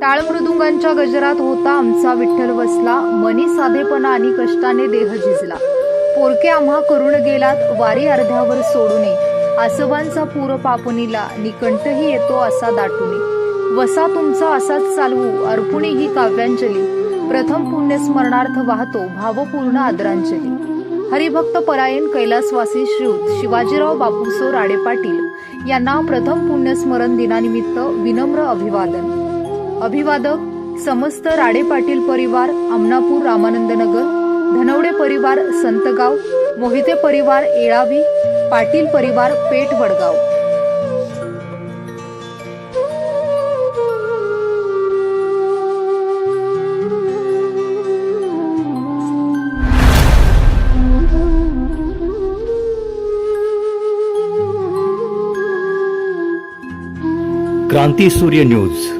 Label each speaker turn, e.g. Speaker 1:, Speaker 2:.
Speaker 1: टाळमृदुंगांच्या गजरात होता आमचा विठ्ठल बसला मनी साधेपणा आणि कष्टाने देह झिजला. पोरके आम्हा करून गेलात वारी अर्ध्यावर सोडूने. आसवांचा पूर पापणीला निकंठही येतो असा दाटुनी. वसा तुमचा असाच चालवू अर्पुणी ही काव्यांजली. प्रथम पुण्यस्मरणार्थ वाहतो भावपूर्ण आदरांजली. हरिभक्त परायण कैलासवासी श्रीयुत शिवाजीराव बापूसो राडे पाटील. यांना प्रथम पुण्यस्मरण दिनानिमित्त विनम्र अभिवादन. अभिवादक समस्त राडे पाटील परिवार आमनापूर रामानंदनगर धनवडे परिवार संतगाव मोहिते परिवार येळावी पाटील परिवार पेठ वडगाव.
Speaker 2: क्रांती सूर्य न्यूज.